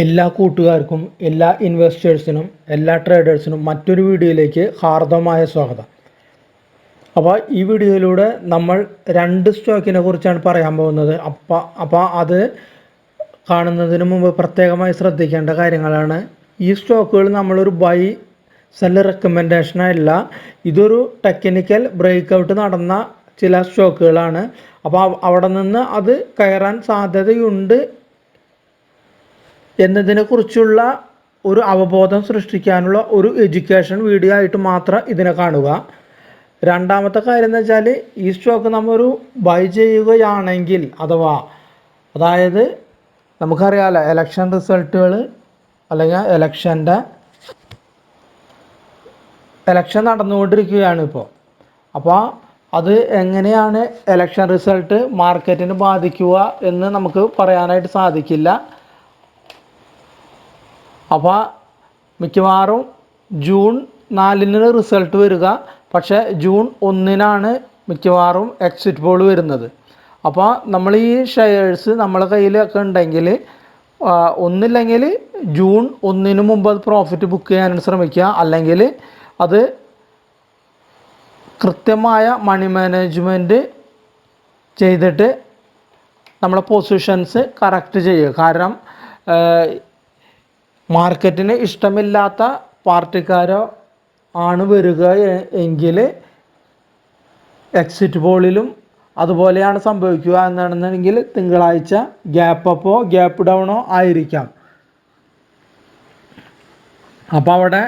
എല്ലാ കൂട്ടുകാർക്കും എല്ലാ ഇൻവെസ്റ്റേഴ്സിനും എല്ലാ ട്രേഡേഴ്സിനും മറ്റൊരു വീഡിയോയിലേക്ക് ഹാർദമായ സ്വാഗതം. അപ്പോൾ ഈ വീഡിയോയിലൂടെ നമ്മൾ രണ്ട് സ്റ്റോക്കിനെ കുറിച്ചാണ് പറയാൻ പോകുന്നത്. അപ്പോൾ അപ്പോൾ അത് കാണുന്നതിന് മുമ്പ് പ്രത്യേകമായി ശ്രദ്ധിക്കേണ്ട കാര്യങ്ങളാണ്. ഈ സ്റ്റോക്കുകൾ നമ്മളൊരു ബൈ സെൽ റെക്കമെൻഡേഷനല്ല ഇതൊരു ടെക്നിക്കൽ ബ്രേക്ക് ഔട്ട് നടന്ന ചില സ്റ്റോക്കുകളാണ് അപ്പോൾ അവിടെ നിന്ന് അത് കയറാൻ സാധ്യതയുണ്ട് എന്നതിനെക്കുറിച്ചുള്ള ഒരു അവബോധം സൃഷ്ടിക്കാനുള്ള ഒരു എഡ്യൂക്കേഷൻ വീഡിയോ ആയിട്ട് മാത്രം ഇതിനെ കാണുക. രണ്ടാമത്തെ കാര്യം എന്ന് വെച്ചാൽ ഈ സ്റ്റോക്ക് നമ്മൊരു ബൈ ചെയ്യുകയാണെങ്കിൽ അഥവാ അതായത് നമുക്കറിയാമല്ലോ എലക്ഷൻ റിസൾട്ടുകൾ അല്ലെങ്കിൽ എലക്ഷന്റെ എലക്ഷൻ നടന്നുകൊണ്ടിരിക്കുകയാണ് ഇപ്പോൾ. അപ്പോൾ അത് എങ്ങനെയാണ് എലക്ഷൻ റിസൾട്ട് മാർക്കറ്റിന് ബാധിക്കുക എന്ന് നമുക്ക് പറയാനായിട്ട് സാധിക്കില്ല. അപ്പോൾ മിക്കവാറും ജൂൺ നാലിന് റിസൾട്ട് വരിക. പക്ഷേ ജൂൺ ഒന്നിനാണ് മിക്കവാറും എക്സിറ്റ് പോൾ വരുന്നത്. അപ്പോൾ നമ്മൾ ഈ ഷെയർസ് നമ്മളെ കയ്യിലൊക്കെ ഉണ്ടെങ്കിൽ ഒന്നില്ലെങ്കിൽ ജൂൺ ഒന്നിന് മുമ്പ് അത് പ്രോഫിറ്റ് ബുക്ക് ചെയ്യാൻ ശ്രമിക്കുക. അല്ലെങ്കിൽ അത് കൃത്യമായ മണി മാനേജ്മെന്റ് ചെയ്തിട്ട് നമ്മളെ പൊസിഷൻസ് കറക്റ്റ് ചെയ്യുക. കാരണം മാർക്കറ്റിന് ഇഷ്ടമില്ലാത്ത പാർട്ടിക്കാരോ ആണ് വരിക എങ്കിൽ എക്സിറ്റ് പോളിലും അതുപോലെയാണ് സംഭവിക്കുക എന്നാണെന്നുണ്ടെങ്കിൽ തിങ്കളാഴ്ച ഗ്യാപ്പ് അപ്പോ ഗ്യാപ്പ് ഡൗണോ ആയിരിക്കാം. അപ്പോൾ അവിടെ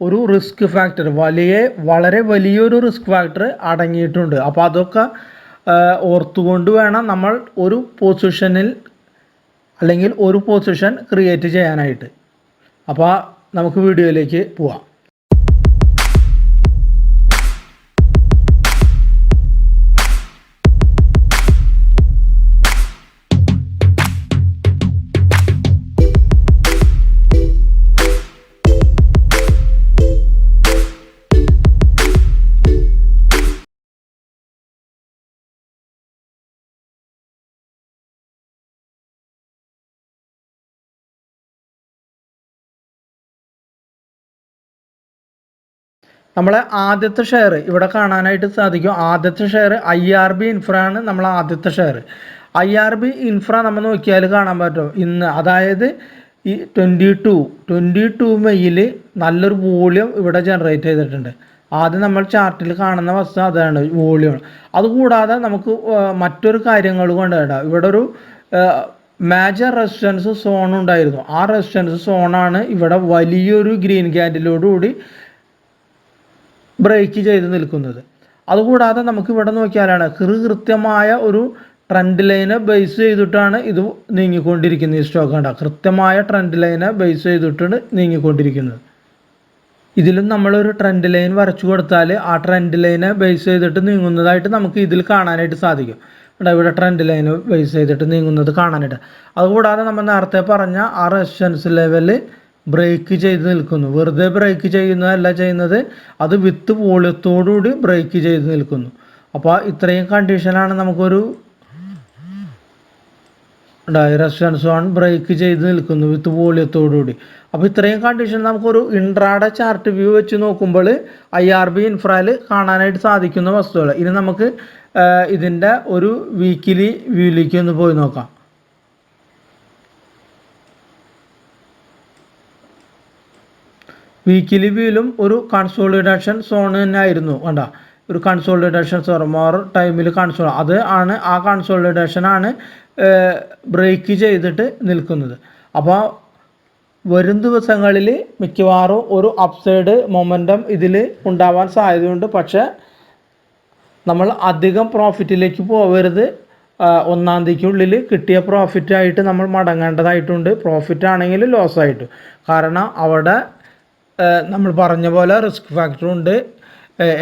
ഒരു റിസ്ക് ഫാക്ടർ വലിയ വളരെ വലിയൊരു റിസ്ക് ഫാക്ടർ അടങ്ങിയിട്ടുണ്ട്. അപ്പോൾ അതൊക്കെ ഓർത്തുകൊണ്ട് വേണം നമ്മൾ ഒരു പൊസിഷനിൽ അല്ലെങ്കിൽ ഒരു പൊസിഷൻ ക്രിയേറ്റ് ചെയ്യാനായിട്ട്. അപ്പോൾ നമുക്ക് വീഡിയോയിലേക്ക് പോവാം. നമ്മളെ ആദ്യത്തെ ഷെയർ ഇവിടെ കാണാനായിട്ട് സാധിക്കും. ആദ്യത്തെ share I R B Infra ആണ് നമ്മളെ ആദ്യത്തെ share I R B Infra നമ്മൾ നോക്കിയാൽ കാണാൻ പറ്റും. ഇന്ന് അതായത് ഈ ട്വന്റി ടു ട്വന്റി ടു മെയ്യിൽ നല്ലൊരു വോളിയം ഇവിടെ ജനറേറ്റ് ചെയ്തിട്ടുണ്ട്. ആദ്യം നമ്മൾ ചാർട്ടിൽ കാണുന്ന വസ്തു അതാണ് വോളിയം അതുകൂടാതെ നമുക്ക് മറ്റൊരു കാര്യങ്ങൾ കൊണ്ടുവരാം ഇവിടെ ഒരു മേജർ റെസിസ്റ്റൻസ് സോൺ ഉണ്ടായിരുന്നു. ആ റെസിസ്റ്റൻസ് സോണാണ് ഇവിടെ വലിയൊരു ഗ്രീൻ ക്യാൻഡിലോടുകൂടി ബ്രേക്ക് ചെയ്ത് നിൽക്കുന്നത്. അതുകൂടാതെ നമുക്ക് ഇവിടെ നോക്കിയാലാണ് കൃത്യമായ ഒരു ട്രെൻഡ് ലൈനെ ബേസ് ചെയ്തിട്ടാണ് ഇത് നീങ്ങിക്കൊണ്ടിരിക്കുന്നത് ഈ സ്റ്റോക്ക് കണ്ട. കൃത്യമായ ട്രെൻഡ് ലൈനെ ബേസ് ചെയ്തിട്ടാണ് നീങ്ങിക്കൊണ്ടിരിക്കുന്നത്. ഇതിലും നമ്മളൊരു ട്രെൻഡ് ലൈൻ വരച്ചു കൊടുത്താൽ ആ ട്രെൻഡ് ലൈനെ ബേസ് ചെയ്തിട്ട് നീങ്ങുന്നതായിട്ട് നമുക്ക് ഇതിൽ കാണാനായിട്ട് സാധിക്കും. ഇവിടെ ഇവിടെ ട്രെൻഡ് ലൈന് ബേസ് ചെയ്തിട്ട് നീങ്ങുന്നത് കാണാനായിട്ട്. അതുകൂടാതെ നമ്മൾ നേരത്തെ പറഞ്ഞ ആ റെസിസ്റ്റൻസ് ലെവൽ ബ്രേക്ക് ചെയ്ത് നിൽക്കുന്നു. വെറുതെ ബ്രേക്ക് ചെയ്യുന്നതല്ല ചെയ്യുന്നത്. അത് വിത്ത് വോളിയത്തോടുകൂടി ബ്രേക്ക് ചെയ്ത് നിൽക്കുന്നു. അപ്പോൾ ഇത്രയും കണ്ടീഷനാണ് നമുക്കൊരു ഡയറക്ഷൻസ് വൺ ബ്രേക്ക് ചെയ്ത് നിൽക്കുന്നു വിത്ത് വോളിയത്തോടുകൂടി. അപ്പോൾ ഇത്രയും കണ്ടീഷൻ നമുക്കൊരു ഇൻട്രാഡ ചാർട്ട് വ്യൂ വെച്ച് നോക്കുമ്പോൾ ഐ ആർ ബി ഇൻഫ്രയിൽ കാണാനായിട്ട് സാധിക്കുന്ന വസ്തുക്കൾ ഇനി നമുക്ക് ഇതിന്റെ ഒരു വീക്കിലി വ്യൂലേക്ക് ഒന്ന് പോയി നോക്കാം. വീക്കിലി വ്യൂയിലും ഒരു കൺസോളിഡേഷൻ സോൺ തന്നെ ആയിരുന്നു കണ്ട? ഒരു കൺസോളിഡേഷൻ സോൺ മോർ ടൈമിൽ കൺസോൾ അത് ആണ് ആ കൺസോളിഡേഷൻ ആണ് ബ്രേക്ക് ചെയ്തിട്ട് നിൽക്കുന്നത്. അപ്പോൾ വരും ദിവസങ്ങളിൽ മിക്കവാറും ഒരു അപ്സൈഡ് മൊമെന്റം ഇതിൽ ഉണ്ടാവാൻ സാധ്യതയുണ്ട്. പക്ഷേ നമ്മൾ അധികം പ്രോഫിറ്റിലേക്ക് പോകരുത് ഒന്നാം തീയതിക്കുള്ളിൽ കിട്ടിയ പ്രോഫിറ്റായിട്ട് നമ്മൾ മടങ്ങേണ്ടതായിട്ടുണ്ട്. പ്രോഫിറ്റ് ആണെങ്കിൽ ലോസ് ആയിട്ട്. കാരണം അവിടെ നമ്മൾ പറഞ്ഞ പോലെ റിസ്ക് ഫാക്ടറും ഉണ്ട്.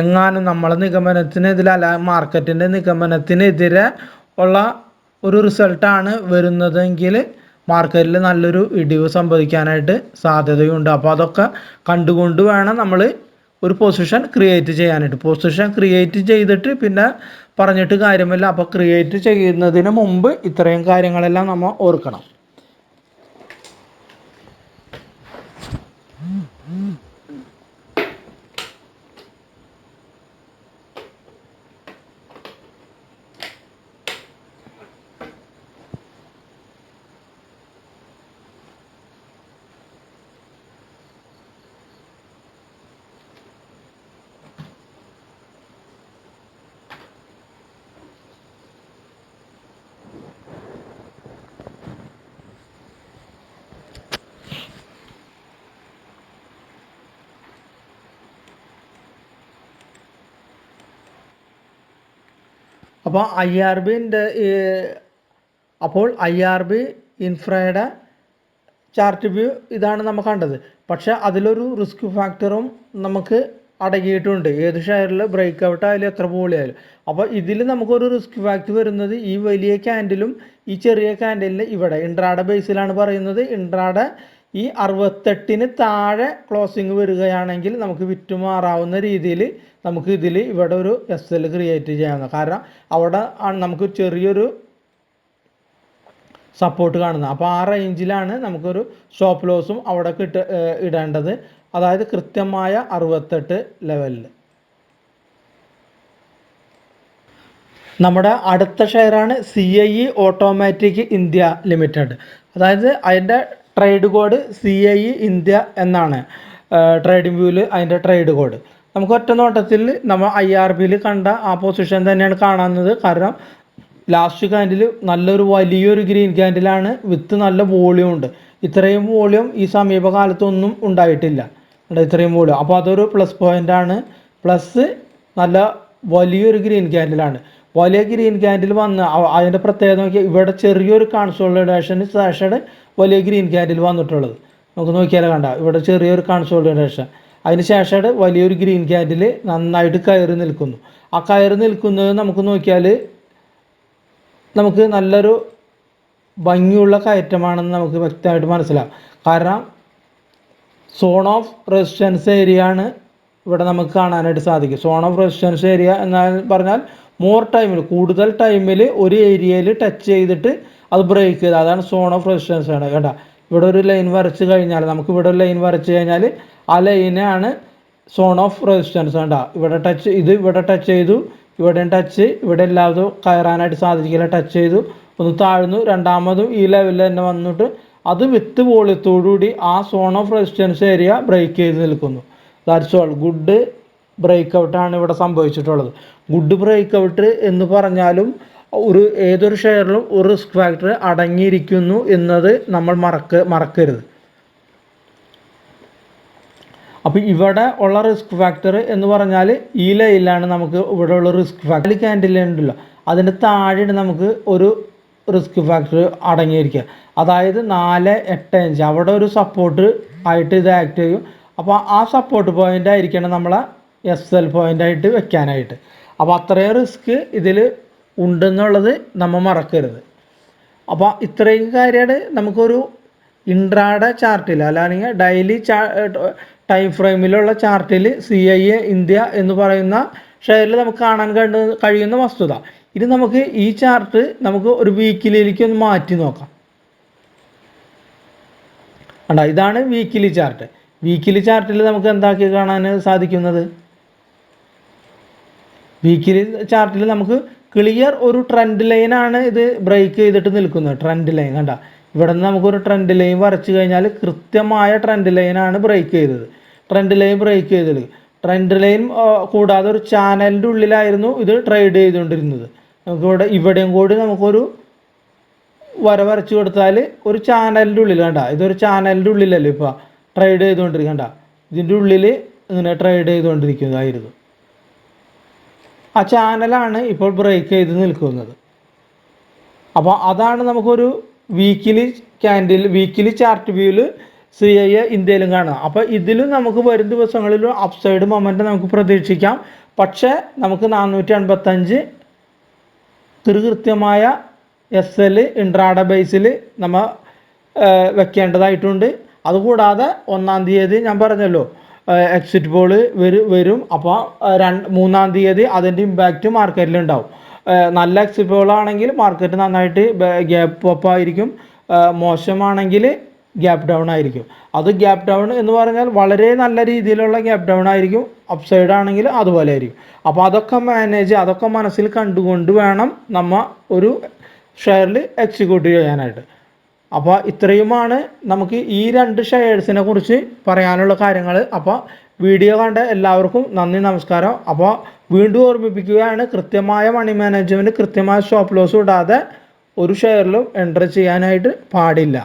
എങ്ങാനും നമ്മളെ നിഗമനത്തിനെതിരെ അല്ല മാർക്കറ്റിന്റെ നിഗമനത്തിനെതിരെ ഉള്ള ഒരു റിസൾട്ടാണ് വരുന്നതെങ്കിൽ മാർക്കറ്റിൽ നല്ലൊരു ഇടിവ് സംഭവിക്കാനായിട്ട് സാധ്യതയുണ്ട്. അപ്പോൾ അതൊക്കെ കണ്ടുകൊണ്ട് വേണം നമ്മൾ ഒരു പൊസിഷൻ ക്രിയേറ്റ് ചെയ്യാനായിട്ട്. പൊസിഷൻ ക്രിയേറ്റ് ചെയ്തിട്ട് പിന്നെ പറഞ്ഞിട്ട് കാര്യമില്ല. അപ്പോൾ ക്രിയേറ്റ് ചെയ്യുന്നതിന് മുമ്പ് ഇത്രയും കാര്യങ്ങളെല്ലാം നമ്മൾ ഓർക്കണം. അപ്പോൾ ഐ ആർ ബിന്റെ അപ്പോൾ ഐ ആർ ബി ഇൻഫ്രയുടെ ചാർട്ട് വ്യൂ ഇതാണ് നമ്മൾ കണ്ടത്. പക്ഷേ അതിലൊരു റിസ്ക് ഫാക്ടറും നമുക്ക് അടങ്ങിയിട്ടുണ്ട്. ഏത് ഷെയറിൽ ബ്രേക്ക് ഔട്ട് ആയാലും എത്ര പോളിയായാലും. അപ്പോൾ ഇതിൽ നമുക്കൊരു റിസ്ക് ഫാക്ടർ വരുന്നത് ഈ വലിയ ക്യാൻഡിലും ഈ ചെറിയ ക്യാൻഡിലിൽ ഇവിടെ. ഇൻട്രാഡ ബേസിലാണ് പറയുന്നത്. ഇൻട്രാഡ ഈ അറുപത്തെട്ടിന് താഴെ ക്ലോസിങ് വരികയാണെങ്കിൽ നമുക്ക് വിറ്റുമാറാവുന്ന രീതിയിൽ നമുക്ക് ഇതിൽ ഇവിടെ ഒരു എസ് എൽ ക്രിയേറ്റ് ചെയ്യാവുന്ന കാരണം അവിടെ നമുക്ക് ചെറിയൊരു സപ്പോർട്ട് കാണുന്നത്. അപ്പോൾ ആ റേഞ്ചിലാണ് നമുക്കൊരു സ്റ്റോപ്പ് ലോസും അവിടെ കിട്ട ഇടേണ്ടത്. അതായത് കൃത്യമായ അറുപത്തെട്ട് ലെവലിൽ നമ്മുടെ അടുത്ത ഷെയറാണ് C I E automatic India limited അതായത് അതിന്റെ trade code C I India എന്നാണ്. ട്രേഡിംഗ് വ്യൂവിൽ അതിന്റെ ട്രേഡ് കോഡ് നമുക്ക് ഒറ്റ നോട്ടത്തിൽ നമ്മൾ ഐ ആർ ബിയിൽ കണ്ട ആ പൊസിഷൻ തന്നെയാണ് കാണുന്നത് കാരണം ലാസ്റ്റ് ക്യാൻഡിൽ നല്ലൊരു വലിയൊരു ഗ്രീൻ ക്യാൻഡിലാണ് വിത്ത് നല്ല വോളിയം ഉണ്ട്. ഇത്രയും വോളിയം ഈ സമീപകാലത്തൊന്നും ഉണ്ടായിട്ടില്ല. ഉണ്ട് ഇത്രയും വോളിയം അപ്പോൾ അതൊരു പ്ലസ് പോയിന്റ് ആണ്. പ്ലസ് നല്ല വലിയൊരു ഗ്രീൻ ക്യാൻഡിലാണ് വലിയ ഗ്രീൻ ക്യാൻഡിൽ വന്ന് അതിന്റെ പ്രത്യേകത നോക്കിയാൽ ഇവിടെ ചെറിയൊരു കൺസോളിഡേഷൻ ശേഷമാണ് വലിയ ഗ്രീൻ ക്യാൻഡിൽ വന്നിട്ടുള്ളത്. നമുക്ക് നോക്കിയാലേ കണ്ട ഇവിടെ ചെറിയൊരു കൺസോളിഡേഷൻ അതിന് ശേഷമാണ് വലിയൊരു ഗ്രീൻ ക്യാൻഡിൽ നന്നായിട്ട് കയറി നിൽക്കുന്നു. ആ കയറി നിൽക്കുന്നത് നമുക്ക് നോക്കിയാൽ നമുക്ക് നല്ലൊരു ഭംഗിയുള്ള കയറ്റമാണെന്ന് നമുക്ക് വ്യക്തമായിട്ട് മനസ്സിലാവും. കാരണം സോൺ ഓഫ് റെസിസ്റ്റൻസ് ഏരിയ ആണ് ഇവിടെ നമുക്ക് കാണാനായിട്ട് സാധിക്കും. സോൺ ഓഫ് റെസിസ്റ്റൻസ് ഏരിയ എന്നാൽ പറഞ്ഞാൽ മോർ ടൈമിൽ കൂടുതൽ ടൈമിൽ ഒരു ഏരിയയിൽ ടച്ച് ചെയ്തിട്ട് അത് ബ്രേക്ക് ചെയ്ത്. അതാണ് സോൺ ഓഫ് റെസിസ്റ്റൻസ് ആണ്. കേട്ടോ ഇവിടെ ഒരു ലൈൻ വരച്ച് കഴിഞ്ഞാൽ നമുക്ക് ഇവിടെ ഒരു ലൈൻ വരച്ച് കഴിഞ്ഞാൽ ആ ലൈനാണ് സോൺ ഓഫ് റെസിസ്റ്റൻസ് കേട്ടോ ഇവിടെ ടച്ച് ഇത് ഇവിടെ ടച്ച് ചെയ്തു ഇവിടെയും ടച്ച് ഇവിടെ എല്ലാതും കയറാനായിട്ട് സാധിക്കില്ല ടച്ച് ചെയ്തു ഒന്ന് താഴ്ന്നു രണ്ടാമതും ഈ ലെവലിൽ തന്നെ വന്നിട്ട് അത് വിത്ത് വോളിയത്തോടുകൂടി ആ zone of resistance area break ചെയ്ത് നിൽക്കുന്നു. ദാറ്റ്സ് ഓൾ ഗുഡ് ബ്രേക്ക് ഔട്ടാണ് ഇവിടെ സംഭവിച്ചിട്ടുള്ളത്. ഗുഡ് ബ്രേക്ക് ഔട്ട് എന്ന് പറഞ്ഞാലും ഒരു ഏതൊരു ഷെയറിലും ഒരു റിസ്ക് ഫാക്ടർ അടങ്ങിയിരിക്കുന്നു എന്നത് നമ്മൾ മറക്ക മറക്കരുത്. അപ്പോൾ ഇവിടെ ഉള്ള റിസ്ക് ഫാക്ടർ എന്ന് പറഞ്ഞാൽ ഈ ലൈനിലാണ് നമുക്ക് ഇവിടെ ഉള്ള റിസ്ക് ഫാക്ടർ. ക്യാൻഡിൽ ഉണ്ടല്ലോ. അതിന്റെ താഴെയാണ് നമുക്ക് ഒരു റിസ്ക് ഫാക്ടർ അടങ്ങിയിരിക്കുക. അതായത് നാല് എട്ട് അഞ്ച്. അവിടെ ഒരു സപ്പോർട്ട് ആയിട്ട് ഇത് ആക്ട് ചെയ്യും. അപ്പോൾ ആ സപ്പോർട്ട് പോയിന്റ് ആയിരിക്കണം നമ്മളെ എസ് എൽ പോയിന്റ് ആയിട്ട് വെക്കാനായിട്ട്. അപ്പോൾ അത്രയും റിസ്ക് ഇതിൽ ഉണ്ടെന്നുള്ളത് നമ്മൾ മറക്കരുത്. അപ്പോൾ ഇത്രയും കാര്യമാണ് നമുക്കൊരു ഇൻട്രാഡ ചാർട്ടിൽ അല്ലെങ്കിൽ ഡെയിലി ചാ ടൈം ഫ്രെയിമിലുള്ള ചാർട്ടിൽ സി ഐ എ ഇന്ത്യ എന്ന് പറയുന്ന ഷെയറിൽ നമുക്ക് കാണാൻ കണ്ട് കഴിയുന്ന വസ്തുത. ഇത് നമുക്ക് ഈ ചാർട്ട് നമുക്ക് ഒരു വീക്കിലേക്ക് ഒന്ന് മാറ്റി നോക്കാം. കണ്ടോ? ഇതാണ് വീക്കിലി ചാർട്ട്. വീക്കിലി ചാർട്ടിൽ നമുക്ക് എന്താക്കി കാണാൻ സാധിക്കുന്നത്? വീക്കിലി ചാർട്ടിൽ നമുക്ക് ക്ലിയർ ഒരു ട്രെൻഡ് ലൈനാണ് ഇത് ബ്രേക്ക് ചെയ്തിട്ട് നിൽക്കുന്നത്. ട്രെൻഡ് ലൈൻ കണ്ട. ഇവിടെ നിന്ന് നമുക്കൊരു ട്രെൻഡ് ലൈൻ വരച്ചു കഴിഞ്ഞാൽ കൃത്യമായ ട്രെൻഡ് ലൈനാണ് ബ്രേക്ക് ചെയ്തത്. ട്രെൻഡ് ലൈൻ ബ്രേക്ക് ചെയ്തത്. ട്രെൻഡ് ലൈൻ കൂടാതെ ഒരു ചാനലിന്റെ ഉള്ളിലായിരുന്നു ഇത് ട്രേഡ് ചെയ്തുകൊണ്ടിരുന്നത്. നമുക്കിവിടെ ഇവിടെയും കൂടി നമുക്കൊരു വര വരച്ചു കൊടുത്താൽ ഒരു ചാനലിന്റെ ഉള്ളിൽ കണ്ട. ഇതൊരു ചാനലിന്റെ ഉള്ളിലല്ലേ ഇപ്പോൾ ട്രേഡ് ചെയ്തുകൊണ്ടിരിക്കണ്ട ഇതിന്റെ ഉള്ളിൽ ഇങ്ങനെ ട്രേഡ് ചെയ്തുകൊണ്ടിരിക്കുന്നതായിരുന്നു. ആ ചാനലാണ് ഇപ്പോൾ ബ്രേക്ക് ചെയ്ത് നിൽക്കുന്നത്. അപ്പോൾ അതാണ് നമുക്കൊരു വീക്കിലി ക്യാൻഡിൽ വീക്കിലി ചാർട്ട് വ്യൂവിൽ സി ഐ എ ഇന്ത്യയിലും കാണുക. അപ്പോൾ ഇതിലും നമുക്ക് വരും ദിവസങ്ങളിലും അപ്സൈഡ് മൊമെന്റ് നമുക്ക് പ്രതീക്ഷിക്കാം. പക്ഷേ നമുക്ക് നാനൂറ്റി അൻപത്തഞ്ച് കൃത്യമായ എസ് എൽ ഇൻട്രാഡ ബേസിൽ നമ്മൾ വെക്കേണ്ടതായിട്ടുണ്ട്. അതുകൂടാതെ ഒന്നാം തീയതി ഞാൻ പറഞ്ഞല്ലോ എക്സിറ്റ് പോൾ വരും അപ്പോൾ രണ്ട് മൂന്നാം തീയതി അതിന്റെ ഇമ്പാക്റ്റ് മാർക്കറ്റിൽ ഉണ്ടാവും. നല്ല എക്സിറ്റ് പോൾ ആണെങ്കിൽ മാർക്കറ്റ് നന്നായിട്ട് ഗ്യാപ്പ് അപ്പ് ആയിരിക്കും. മോശമാണെങ്കിൽ ഗ്യാപ്പ് ഡൗൺ ആയിരിക്കും. അത് ഗ്യാപ്പ് ഡൗൺ എന്ന് പറഞ്ഞാൽ വളരെ നല്ല രീതിയിലുള്ള ഗ്യാപ്പ് ഡൗൺ ആയിരിക്കും. അപ്സൈഡ് ആണെങ്കിൽ അതുപോലെ ആയിരിക്കും. അപ്പോൾ അതൊക്കെ മാനേജ് അതൊക്കെ മനസ്സിൽ കണ്ടുകൊണ്ട് വേണം നമ്മ ഒരു ഷെയറിൽ എക്സിക്യൂട്ട് ചെയ്യാനായിട്ട്. അപ്പോൾ ഇത്രയുമാണ് നമുക്ക് ഈ രണ്ട് ഷെയർസിനെ കുറിച്ച് പറയാനുള്ള കാര്യങ്ങൾ. അപ്പോൾ വീഡിയോ കണ്ട എല്ലാവർക്കും നന്ദി നമസ്കാരം. അപ്പോൾ വീണ്ടും ഓർമ്മിപ്പിക്കുകയാണ് കൃത്യമായ മണി മാനേജ്മെന്റ് കൃത്യമായ സ്റ്റോപ്പ് ലോസ് ഇടാതെ ഒരു ഷെയറിലും എന്റർ ചെയ്യാനായിട്ട് പാടില്ല.